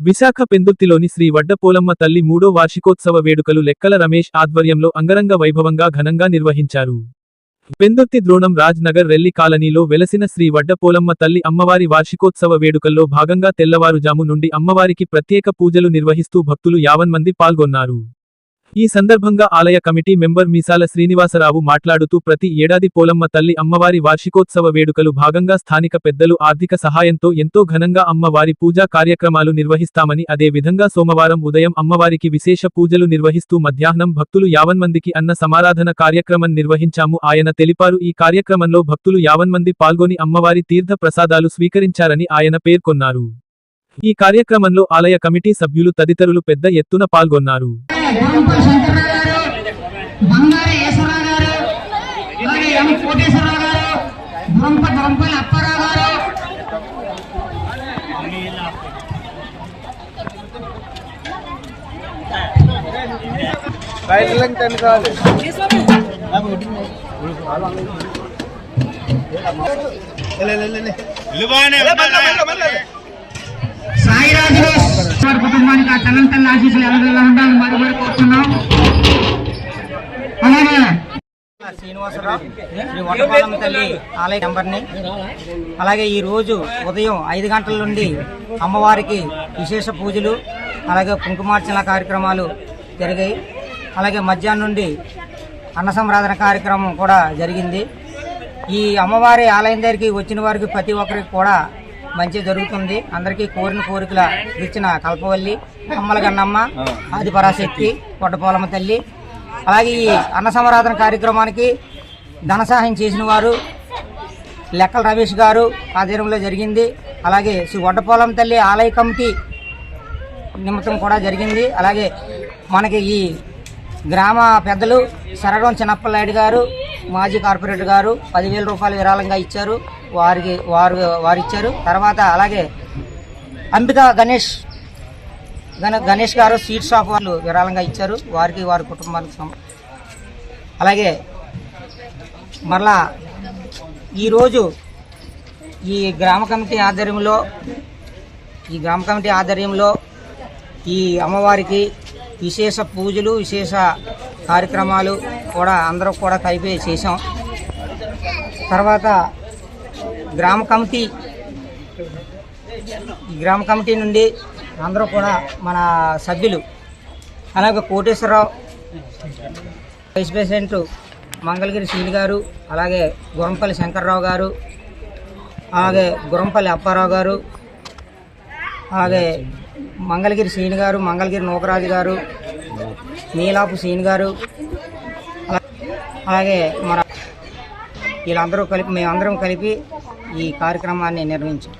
విశాఖ పెందుర్తిలోని శ్రీ వడ్డపోలమ్మ తల్లి మూడో వార్షికోత్సవ వేడుకలు లెక్కల రమేష్ ఆధ్వర్యంలో అంగరంగ వైభవంగా ఘనంగా నిర్వహించారు. పెందుర్తి ద్రోణం రాజ్ నగర్ రెల్లి కాలనీలో వెలసిన శ్రీ వడ్డపోలమ్మ తల్లి అమ్మవారి వార్షికోత్సవ వేడుకల్లో భాగంగా తెల్లవారుజాము నుండి అమ్మవారికి ప్రత్యేక పూజలు నిర్వహిస్తూ భక్తులు యావన్మంది పాల్గొన్నారు. ఈ సందర్భంగా ఆలయ కమిటీ మెంబర్ మీసాల శ్రీనివాసరావు మాట్లాడుతూ ప్రతి ఏడాది పోలమ్మ తల్లి అమ్మవారి వార్షికోత్సవ వేడుకలు భాగంగా స్థానిక పెద్దలు ఆర్థిక సహాయంతో ఎంతో ఘనంగా అమ్మవారి పూజా కార్యక్రమాలు నిర్వహిస్తామని అదే విధంగా సోమవారం ఉదయం అమ్మవారికి విశేష పూజలు నిర్వహిస్తూ మధ్యాహ్నం భక్తులు యావన్మందికి అన్న సమారాధన కార్యక్రమం నిర్వహించాము. ఆయన తెలిపారు ఈ కార్యక్రమంలో భక్తులు యావన్మంది పాల్గొని అమ్మవారి తీర్థ ప్రసాదాలు స్వీకరించారని ఆయన పేర్కొన్నారు. ఈ కార్యక్రమంలో ఆలయ కమిటీ సభ్యులు తదితరులు పెద్ద ఎత్తున పాల్గొన్నారు. గురంపల్లి శంకర్రావు గారు బంగారి ఈశ్వరరావు గారు అలాగే ఎం కోటేశ్వరరావు గారు గురంప గురంపల్లి అప్పారావు గారు. సాయిరాజు వారి కుటుంబానికి ఆ తల్లం తల్లి ఆశీస్సులు ఎలా ఉండాలని మరి మరి కోరుతున్నాం. అలాగే శ్రీనివాసరావు శ్రీ వటపాలెం తల్లి ఆలయ నెంబర్ని. అలాగే ఈ రోజు ఉదయం ఐదు గంటల నుండి అమ్మవారికి విశేష పూజలు అలాగే కుంకుమార్చన కార్యక్రమాలు జరిగాయి. అలాగే మధ్యాహ్నం నుండి అన్న సంరాధన కార్యక్రమం కూడా జరిగింది. ఈ అమ్మవారి ఆలయం దగ్గరికి వచ్చిన వారికి ప్రతి ఒక్కరికి కూడా మంచి జరుగుతుంది. అందరికీ కోరిన కోరికల ఇచ్చిన కల్పవల్లి అమ్మల గన్నమ్మ ఆదిపరాశక్తి కొట్టపోలమ్మ తల్లి. అలాగే ఈ అన్న సంరాధన కార్యక్రమానికి ధన సహాయం చేసిన వారు లెక్కల రమేష్ గారు ఆధ్వర్యంలో జరిగింది. అలాగే శ్రీ వడ్డపోలం తల్లి ఆలయ కమిటీ నిమిత్తం కూడా జరిగింది. అలాగే మనకి ఈ గ్రామ పెద్దలు సరగం చిన్నప్పలాయుడు గారు మాజీ కార్పొరేటర్ గారు పదివేల రూపాయలు విరాళంగా ఇచ్చారు. వారికి వారు వారు ఇచ్చారు. తర్వాత అలాగే అంబికా గణేష్ గణ గణేష్ గారు స్వీట్ షాప్ వాళ్ళు విరాళంగా ఇచ్చారు. వారికి వారి కుటుంబానికి అలాగే మరలా ఈరోజు ఈ గ్రామ కమిటీ ఆధ్వర్యంలో ఈ గ్రామ కమిటీ ఆధ్వర్యంలో ఈ అమ్మవారికి విశేష పూజలు విశేష కార్యక్రమాలు కూడా అందరూ కూడా కలిపి చేసాం తర్వాత గ్రామ కమిటీ గ్రామ కమిటీ నుండి అందరూ కూడా మన సభ్యులు అలాగే కోటేశ్వరరావు వైస్ ప్రెసిడెంట్ మంగళగిరి శ్రీని గారు అలాగే గురంపల్లి శంకర్రావు గారు అలాగే గురంపల్లి అప్పారావు గారు అలాగే మంగళగిరి శ్రీని గారు మంగళగిరి నూకరాజు గారు నీలాపు సీన్ గారు. అలాగే మన వీళ్ళందరూ కలిపి మేమందరం కలిపి ఈ కార్యక్రమాన్ని నిర్వహించాం.